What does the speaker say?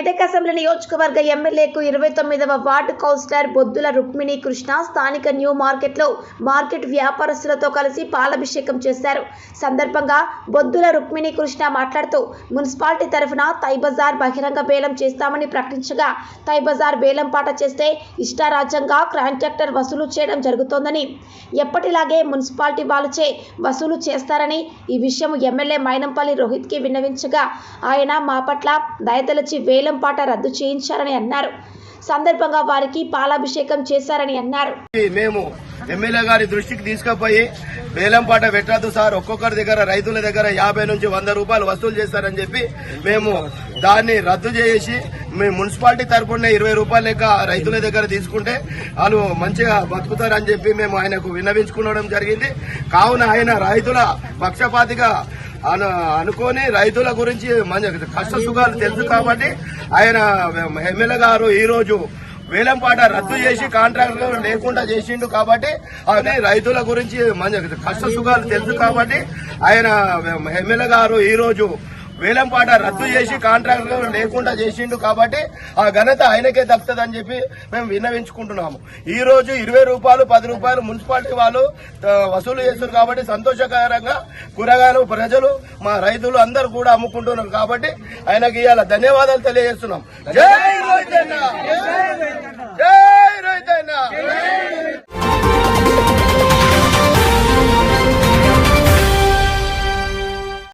Medak assembly నియోజకవర్గ ఎమ్మెల్యేకు ఇరవై తొమ్మిదవ వార్డు కౌన్సిలర్ బొద్దుల రుక్మిణి కృష్ణ స్థానిక న్యూ మార్కెట్లో మార్కెట్ వ్యాపారస్తులతో కలిసి పాలాభిషేకం చేశారు. సందర్భంగా బొద్దుల రుక్మిణి కృష్ణ మాట్లాడుతూ మున్సిపాలిటీ తరఫున తైబజార్ బహిరంగ బేలం చేస్తామని ప్రకటించగా తైబజార్ బేలం పాట చేస్తే ఇష్టారాజ్యంగా కాంట్రాక్టర్ వసూలు చేయడం జరుగుతోందని ఎప్పటిలాగే మున్సిపాలిటీ వాళ్ళచే వసూలు చేస్తారని ఈ విషయం ఎమ్మెల్యే మైనంపల్లి రోహిత్కి విన్నవించగా ఆయన మా పట్ల దయతలచి వేలం పాట రద్దు చేయించారని అన్నారు. సందర్భంగా వారికి పాలాభిషేకం చేశారని అన్నారు. మేము ఎమ్మెల్యే గారి దృష్టికి తీసుకుపోయి వేలంపాట పెట్టద్దు సార్. ఒక్కొక్కరి దగ్గర రైతుల దగ్గర యాభై నుంచి వంద రూపాయలు వసూలు చేస్తారని చెప్పి మేము దాన్ని రద్దు చేసి మేము మున్సిపాలిటీ తరపున ఇరవై రూపాయలు లెక్క రైతుల దగ్గర తీసుకుంటే వాళ్ళు మంచిగా బతుకుతారని చెప్పి మేము ఆయనకు విన్నవించుకోవడం జరిగింది. కావున ఆయన రైతుల పక్షపాతిగా అనుకొని రైతుల గురించి మంచి కష్ట సుఖాలు తెలుసు కాబట్టి ఆయన ఎమ్మెల్యే గారు ఈ రోజు వేలంపాట రద్దు చేసి కాంట్రాక్టర్ లేకుండా చేసిండు కాబట్టి అది రైతుల గురించి మంచి కష్ట సుఖాలు తెలుసు కాబట్టి ఆయన ఎమ్మెల్యే గారు ఈ రోజు వేలంపాట రద్దు చేసి కాంట్రాక్టర్ లేకుండా చేసిండు కాబట్టి ఆ ఘనత ఆయనకే దక్కుతుందని చెప్పి మేము విన్నవించుకుంటున్నాము. ఈ రోజు ఇరవై రూపాయలు పది రూపాయలు మున్సిపాలిటీ వాళ్ళు వసూలు చేస్తున్నారు కాబట్టి సంతోషకరంగా కూరగాయలు ప్రజలు మా రైతులు అందరూ కూడా అమ్ముకుంటున్నారు కాబట్టి ఆయనకి ఇవాళ ధన్యవాదాలు తెలియజేస్తున్నాం. జై రైతన్న! జై రైతన్న!